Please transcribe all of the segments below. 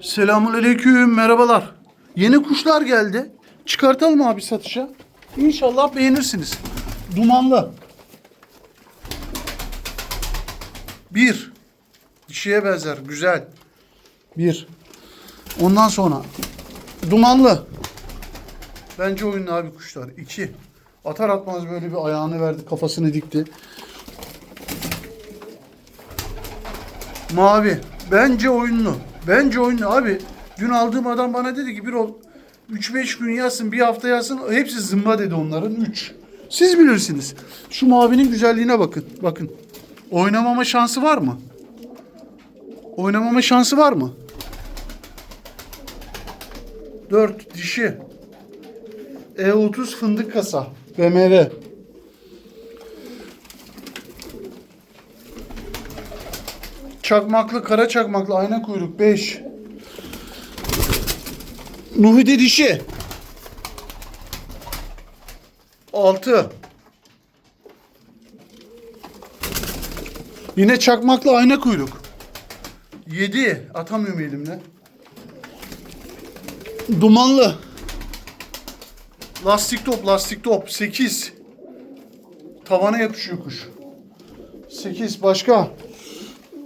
Selamünaleyküm, merhabalar. Yeni kuşlar geldi. Çıkartalım abi satışa. İnşallah beğenirsiniz. Dumanlı. Bir. Dişiye benzer, güzel. Bir. Ondan sonra dumanlı. Bence oyunlu abi kuşlar. İki. Atar atmaz böyle bir ayağını verdi, kafasını dikti. Mavi. Bence oyunlu. Bence oyunlu abi. Dün aldığım adam bana dedi ki bir ol 3-5 gün yazsın, bir hafta yazsın. Hepsi zımba dedi onların. 3. Siz bilirsiniz. Şu mavinin güzelliğine bakın. Bakın. Oynamama şansı var mı? Oynamama şansı var mı? 4 dişi. E30 fındık kasa. BMR. Çakmaklı, kara çakmaklı, ayna kuyruk 5. Nuhide dişi. 6. Yine çakmaklı ayna kuyruk. 7. Atamıyorum elimle. Dumanlı. Lastik top, lastik top. 8. Tavana yapışıyor kuş. 8 başka.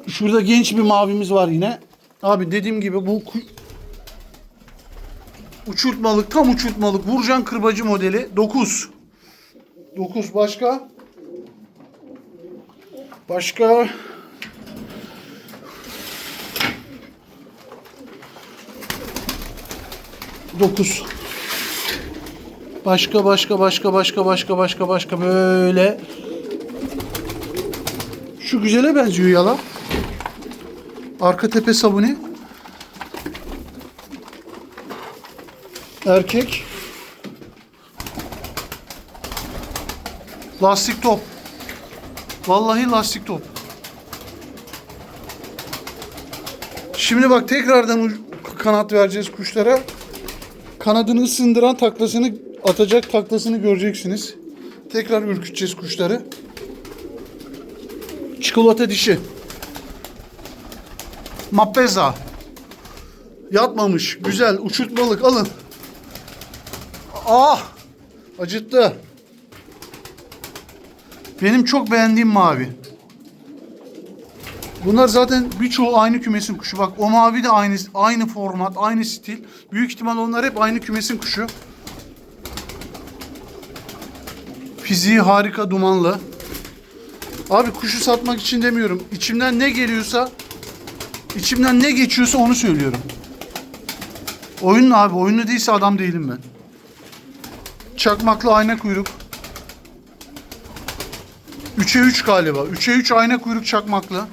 Şurada genç bir mavimiz var yine. Abi dediğim gibi bu uçurtmalık, tam uçurtmalık Vurcan kırbacı modeli 9. 9 başka? Başka? Dokuz. Başka başka başka başka başka başka başka böyle. Şu güzele benziyor yala. Arka tepe sabuni. Erkek. Lastik top. Vallahi lastik top. Şimdi bak tekrardan kanat vereceğiz kuşlara. Kanadını ısındıran taklasını atacak taklasını göreceksiniz. Tekrar ürküteceğiz kuşları. Çikolata dişi. Mappeza. Yatmamış. Güzel. Uçurtmalık. Alın. Ah! Acıttı. Benim çok beğendiğim mavi. Bunlar zaten birçoğu aynı kümesin kuşu. Bak o mavi de aynı aynı format, aynı stil. Büyük ihtimal onlar hep aynı kümesin kuşu. Fiziği harika, dumanlı. Abi kuşu satmak için demiyorum. İçimden ne geliyorsa İçimden ne geçiyorsa onu söylüyorum. Oyunlu abi. Oyunlu değilse adam değilim ben. Çakmaklı ayna kuyruk. 3'e 3 galiba. 3'e 3 ayna kuyruk çakmaklı.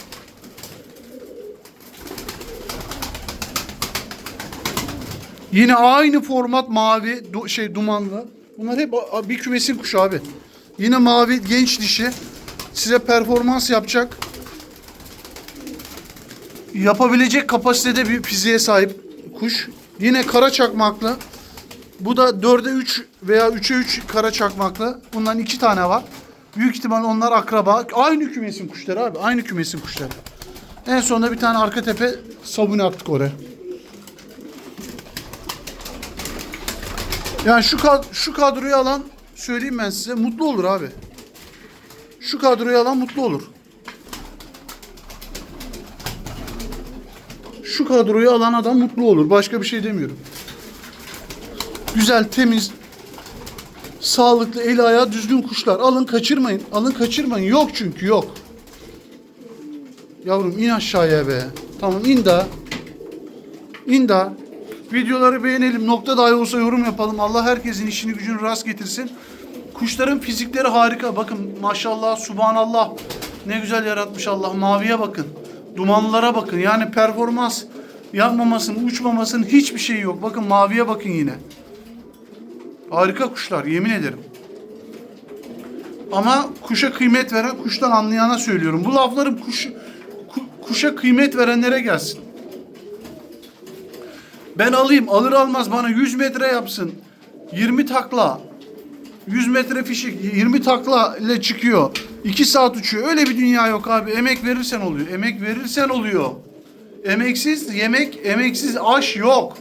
Yine aynı format mavi du- şey dumanlı. Bunlar hep bir kümesin kuşu abi. Yine mavi genç dişi. Size performans yapacak yapabilecek kapasitede bir fiziğe sahip kuş. Yine kara çakmaklı. Bu da 4'e 3 veya 3'e 3 kara çakmaklı. Bundan iki tane var. Büyük ihtimal onlar akraba. Aynı kümesin kuşları abi. Aynı kümesin kuşları. En sonunda bir tane arka tepe sabunu attık oraya. Yani şu kad şu kadroyu alan söyleyeyim ben size mutlu olur abi. Şu kadroyu alan mutlu olur. Şu kadroyu alan adam mutlu olur. Başka bir şey demiyorum. Güzel, temiz, sağlıklı, eli ayağı düzgün kuşlar. Alın kaçırmayın. Alın kaçırmayın. Yok çünkü yok. Yavrum in aşağıya be. Tamam in daha. İn daha. Videoları beğenelim. Nokta dahi olsa yorum yapalım. Allah herkesin işini gücünü rast getirsin. Kuşların fizikleri harika. Bakın maşallah, subhanallah. Ne güzel yaratmış Allah. Maviye bakın. Dumanlara bakın. Yani performans yanmamasının, uçmamasının hiçbir şeyi yok. Bakın maviye bakın yine. Harika kuşlar yemin ederim. Ama kuşa kıymet veren kuştan anlayana söylüyorum. Bu laflarım kuş, ku- kuşa kıymet verenlere gelsin. Ben alayım alır almaz bana 100 metre yapsın. 20 takla. 100 metre fişik 20 takla ile çıkıyor. 2 saat uçuyor. Öyle bir dünya yok abi. Emek verirsen oluyor. Emek verirsen oluyor. Emeksiz yemek, emeksiz aş yok.